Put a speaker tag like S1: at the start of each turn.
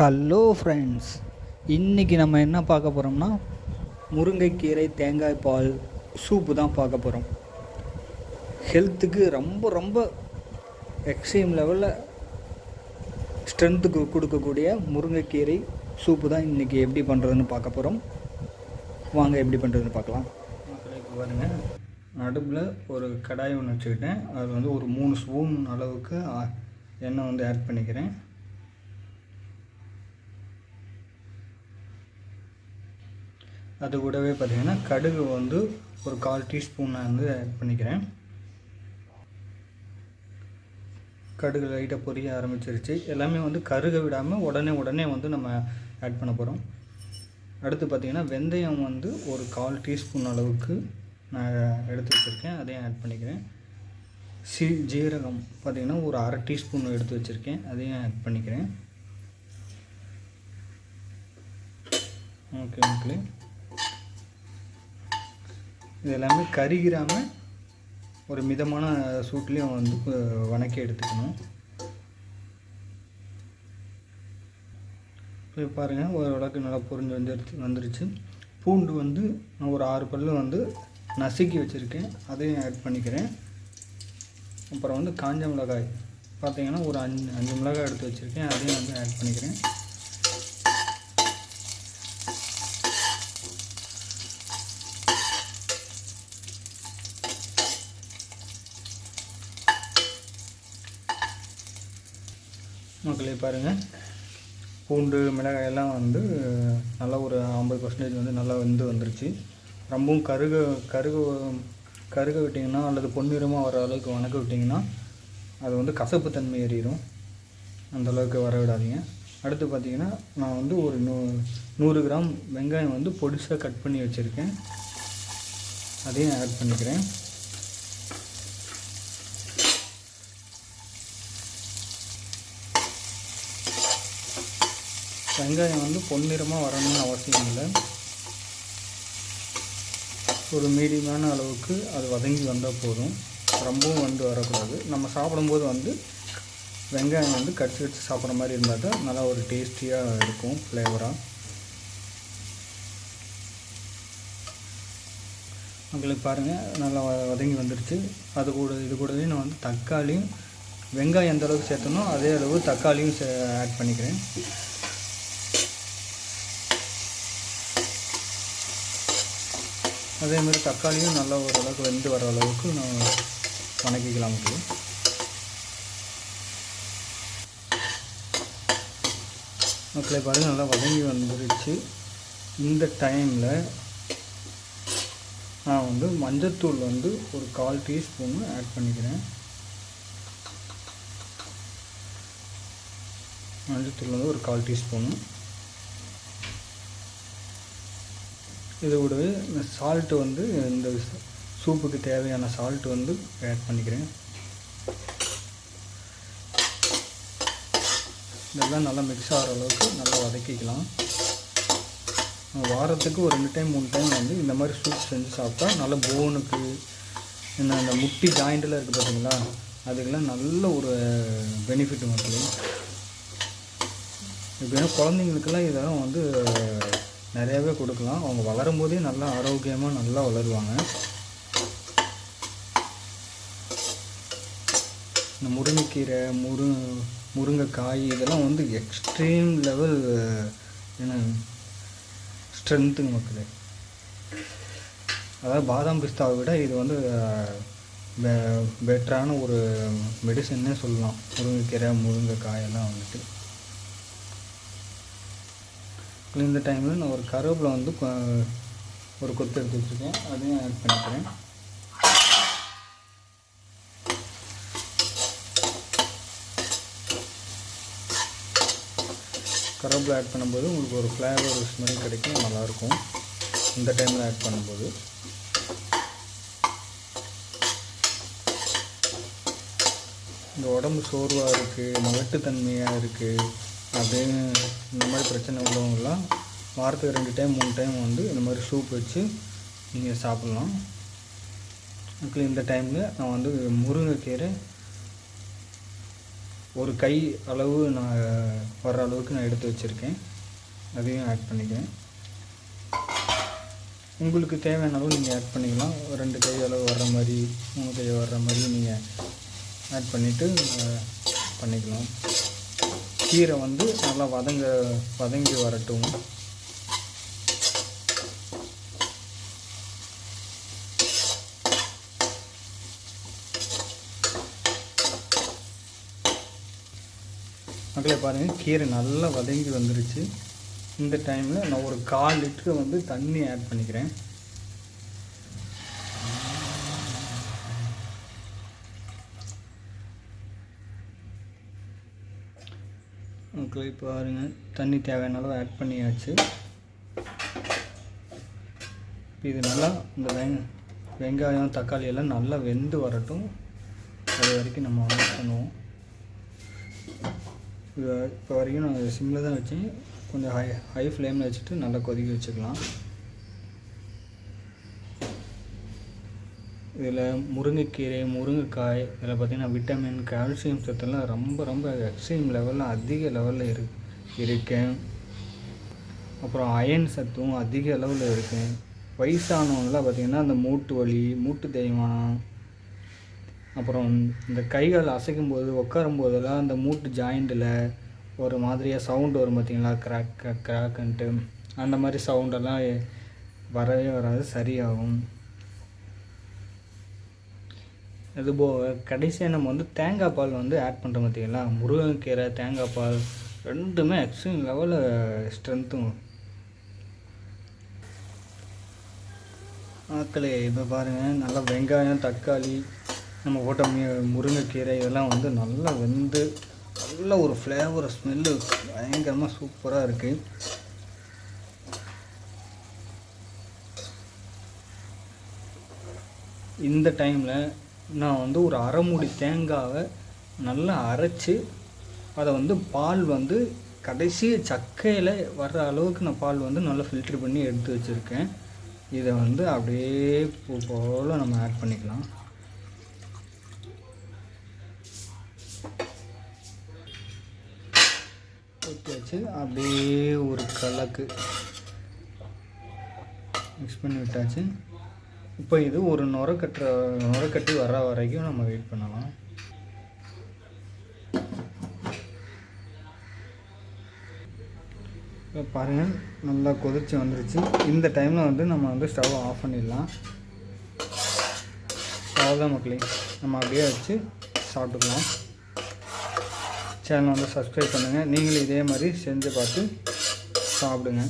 S1: Hello friends இன்றைக்கி நம்ம என்ன பார்க்க போகிறோம்னா முருங்கைக்கீரை தேங்காய் பால் சூப்பு தான் பார்க்க போகிறோம் ஹெல்த்துக்கு ரொம்ப ரொம்ப எக்ஸ்ட்ரீம் லெவலில் ஸ்ட்ரென்த்துக்கு கொடுக்கக்கூடிய முருங்கைக்கீரை சூப்பு தான் இன்றைக்கி எப்படி பண்ணுறதுன்னு பார்க்க போகிறோம் வாங்க எப்படி பண்ணுறதுன்னு பார்க்கலாம். பாருங்கள் நடுவில் ஒரு கடாய் ஒன்று வச்சுக்கிட்டேன். அது வந்து ஒரு மூணு ஸ்பூன் அளவுக்கு எண்ணெய் வந்து ஆட் பண்ணிக்கிறேன். அது கூடவே பார்த்திங்கன்னா கடுகு வந்து ஒரு கால் டீஸ்பூன் நான் வந்து ஆட் பண்ணிக்கிறேன். கடுகு லைட்டாக பொரிய ஆரம்பிச்சிருச்சு. எல்லாமே வந்து கருக விடாமல் உடனே உடனே வந்து நம்ம ஆட் பண்ண போகிறோம் அடுத்து பார்த்திங்கன்னா வெந்தயம் வந்து ஒரு கால் டீஸ்பூன் அளவுக்கு நான் எடுத்து வச்சுருக்கேன். அதையும் ஆட் பண்ணிக்கிறேன். சி ஜீரகம் பார்த்திங்கன்னா ஒரு அரை டீஸ்பூன் எடுத்து வச்சுருக்கேன். அதையும் ஆட் பண்ணிக்கிறேன். ஓகே ஓகே இது எல்லாமே கருகிராமல் ஒரு மிதமான சூட்லேயும் வந்து வணக்கி எடுத்துக்கணும். இப்போ பாருங்கள் ஓரளவுக்கு நல்லா புரிஞ்சு வந்துருச்சு வந்துருச்சு. பூண்டு வந்து நான் ஒரு ஆறு பல்லு வந்து நசுக்கி வச்சுருக்கேன். அதையும் ஆட் பண்ணிக்கிறேன். அப்புறம் வந்து காஞ்ச மிளகாய். பார்த்தீங்கன்னா ஒரு அஞ்சு அஞ்சு மிளகாய் எடுத்து வச்சுருக்கேன். அதையும் வந்து ஆட் பண்ணிக்கிறேன். மக்களே பாருங்கள் பூண்டு மிளகாய் எல்லாம் வந்து நல்லா ஒரு ஐம்பது பர்சன்டேஜ் வந்து நல்லா வெந்து வந்துருச்சு. ரொம்பவும் கருக கருக கருக விட்டிங்கன்னா அல்லது பொன்னிறமாக வர அளவுக்கு வணக்க விட்டிங்கன்னா அது வந்து கசப்பு தன்மை ஏறிடும். அந்த அளவுக்கு வர விடாதீங்க. அடுத்து பார்த்தீங்கன்னா நான் வந்து ஒரு நூ நூறு கிராம் வெங்காயம் வந்து பொடிசாக கட் பண்ணி வச்சுருக்கேன். அதையும் ஆட் பண்ணிக்கிறேன். வெங்காயம் வந்து பொன்னிறமாக வரணும்னு அவசியம் இல்லை. ஒரு மீடியமான அளவுக்கு அது வதங்கி வந்தால் போதும். ரொம்பவும் வந்து வரக்கூடாது. நம்ம சாப்பிடும்போது வந்து வெங்காயம் வந்து கடிச்சு கடிச்சு சாப்பிட்ற மாதிரி இருந்தால் தான் நல்லா ஒரு டேஸ்டியாக இருக்கும் ஃப்ளேவராக உங்களுக்கு பாருங்கள் நல்லா வ- வதங்கி வந்துடுச்சு அது கூட இது கூடவே நான் வந்து தக்காளியும் வெங்காயம் எந்த அளவுக்கு சேர்த்தனோ அதே அளவு தக்காளியும் ஆட் பண்ணிக்கிறேன். அதே மாதிரி தக்காளியும் நல்லா ஓரளவுக்கு வெந்து வர அளவுக்கு நான் வணக்கிக்கலாம் முடியும் மக்களை பாருங்க நல்லா வதங்கி வந்துருச்சு. இந்த டைமில் நான் வந்து மஞ்சத்தூள் வந்து ஒரு கால் டீஸ்பூன் ஆட் பண்ணிக்கிறேன். மஞ்சத்தூள் வந்து ஒரு கால் டீஸ்பூனு இது கூடவே இந்த சால்ட்டு வந்து இந்த சூப்புக்கு தேவையான சால்ட்டு வந்து ஆட் பண்ணிக்கிறேன். இதெல்லாம் நல்லா மிக்ஸ் ஆகிற அளவுக்கு நல்லா வதக்கிக்கலாம். வாரத்துக்கு ஒரு ரெண்டு டைம் மூணு டைம் வந்து இந்த மாதிரி சூப் செஞ்சு சாப்பிட்டா நல்ல போனுக்கு என்ன அந்த முட்டி ஜாயிண்டில் இருக்குது பார்த்தீங்களா அதுக்கெல்லாம் நல்ல ஒரு பெனிஃபிட் மக்களே எப்படின்னா குழந்தைங்களுக்கெல்லாம் இதெல்லாம் வந்து நிறையாவே கொடுக்கலாம். அவங்க வளரும்போதே நல்லா ஆரோக்கியமாக நல்லா வளருவாங்க. இந்த முருங்கைக்கீரை முரு முருங்கைக்காய் இதெல்லாம் வந்து எக்ஸ்ட்ரீம் லெவல் என்ன ஸ்ட்ரென்த்துங்க மக்களே. அதாவது பாதாம் பிஸ்தாவை விட இது வந்து பெட்டரான ஒரு மெடிசன்னே சொல்லலாம். முருங்கைக்கீரை முருங்கைக்காயெல்லாம் வந்துட்டு. இந்த டைமில் நான் ஒரு கருவேப்பில் வந்து ஒரு கொத்து எடுத்து வச்சுருக்கேன். அதையும் ஆட் பண்ணிக்கிறேன். கருவேப்பில் ஆட் பண்ணும்போது உங்களுக்கு ஒரு ஃப்ளேவர் ஒரு ஸ்மெல் கிடைக்கும். நல்லாயிருக்கும். இந்த டைமில் ஆட் பண்ணும்போது. இந்த உடம்பு சோர்வாக இருக்குது மலட்டுத்தன்மையாக இருக்குது அப்படின்னு இந்த மாதிரி பிரச்சனை உள்ளவங்கலாம் வாரத்துக்கு ரெண்டு டைம் மூணு டைம் வந்து இந்த மாதிரி சூப் வச்சு நீங்கள் சாப்பிட்லாம். அதுக்கு இந்த டைமில் நான் வந்து முருங்கைக்கீரை ஒரு கை அளவு நான் வர்ற அளவுக்கு நான் எடுத்து வச்சுருக்கேன். அதையும் ஆட் பண்ணிக்கிறேன். உங்களுக்கு தேவையான அளவு நீங்கள் ஆட் பண்ணிக்கலாம். ரெண்டு கை அளவு வர்ற மாதிரி மூணு கை வர்ற மாதிரி நீங்கள் ஆட் பண்ணிவிட்டு பண்ணிக்கலாம். கீரை வந்து நல்லா வதங்க வதங்கி வரட்டும். மக்களே பாருங்கள் கீரை நல்லா வதங்கி வந்துருச்சு. இந்த டைமில் நான் ஒரு கால் லிட்டரு வந்து தண்ணி ஆட் பண்ணிக்கிறேன். மக்களே பாருங்கள் தண்ணி தேவையான அளவு ஆட் பண்ணியாச்சு. இப்போ இது நல்லா இந்த வெங் வெங்காயம் தக்காளி எல்லாம் நல்லா வெந்து வரட்டும். அது வரைக்கும் நம்ம ஆட் பண்ணுவோம். இது இப்போ வரைக்கும் நான் சிம்மில் தான் வச்சேன். கொஞ்சம் ஹை ஹை ஃப்ளேமில் வச்சுட்டு நல்லா கொதிக்க வச்சுக்கலாம். இதில் முருங்கைக்கீரை முருங்கைக்காய் இதில் பார்த்திங்கன்னா விட்டமின் கால்சியம் சத்தெல்லாம் ரொம்ப ரொம்ப எக்ஸ்ட்ரீம் லெவலில் அதிக லெவலில் இரு இருக்கேன். அப்புறம் அயன் சத்தும் அதிக அளவில் இருக்குது வயசானவங்களாம் பார்த்திங்கன்னா அந்த மூட்டு வலி மூட்டு தேய்மானம் அப்புறம் இந்த கைகள் அசைக்கும் போது உட்காரும் போதெல்லாம் அந்த மூட்டு ஜாயிண்டில் ஒரு மாதிரியாக சவுண்டு வரும் பார்த்தீங்களா? கிராக் கிராக்குன்ட்டு அந்த மாதிரி சவுண்டெல்லாம் வரவே வராது சரியாகும். அதுபோக கடைசியாக நம்ம வந்து தேங்காய் பால் வந்து ஆட் பண்ணுறோம் பார்த்தீங்களா முருங்கைக்கீரை தேங்காய் பால் ரெண்டுமே எக்ஸ்ட்ரீம் லெவலில் ஸ்ட்ரென்த்தும் ஆக்களே இப்போ பாருங்கள் நல்லா வெங்காயம் தக்காளி நம்ம போட்ட மீ முருங்கைக்கீரை இதெல்லாம் வந்து நல்லா வெந்து நல்ல ஒரு ஃப்ளேவர் ஸ்மெல்லு பயங்கரமாக சூப்பராக இருக்குது இந்த டைமில் நான் வந்து ஒரு அரைமுடி தேங்காவை நல்லா அரைச்சி அதை வந்து பால் வந்து கடைசி சக்கையில் வர்ற அளவுக்கு நான் பால் வந்து நல்லா ஃபில்ட்ரு பண்ணி எடுத்து வச்சுருக்கேன். இதை வந்து அப்படியே பூ போல் நம்ம ஆட் பண்ணிக்கலாம். ஊற்றி வச்சு அப்படியே ஒரு கலக்கு மிக்ஸ் பண்ணி விட்டாச்சு. இப்போ இது ஒரு நுர கட்டுற நுர கட்டி வர வரைக்கும் நம்ம வெயிட் பண்ணலாம். இப்போ பாருங்கள் நல்லா கொதிச்சு வந்துருச்சு. இந்த டைமில் வந்து நம்ம வந்து ஸ்டவ் ஆஃப் பண்ணிடலாம். அவ்வளோதான் மக்களே நம்ம அப்படியே வச்சு சாப்பிட்டுக்கலாம். சேனல் வந்து சப்ஸ்கிரைப் பண்ணுங்கள் நீங்களும் இதே மாதிரி செஞ்சு பார்த்து சாப்பிடுங்க.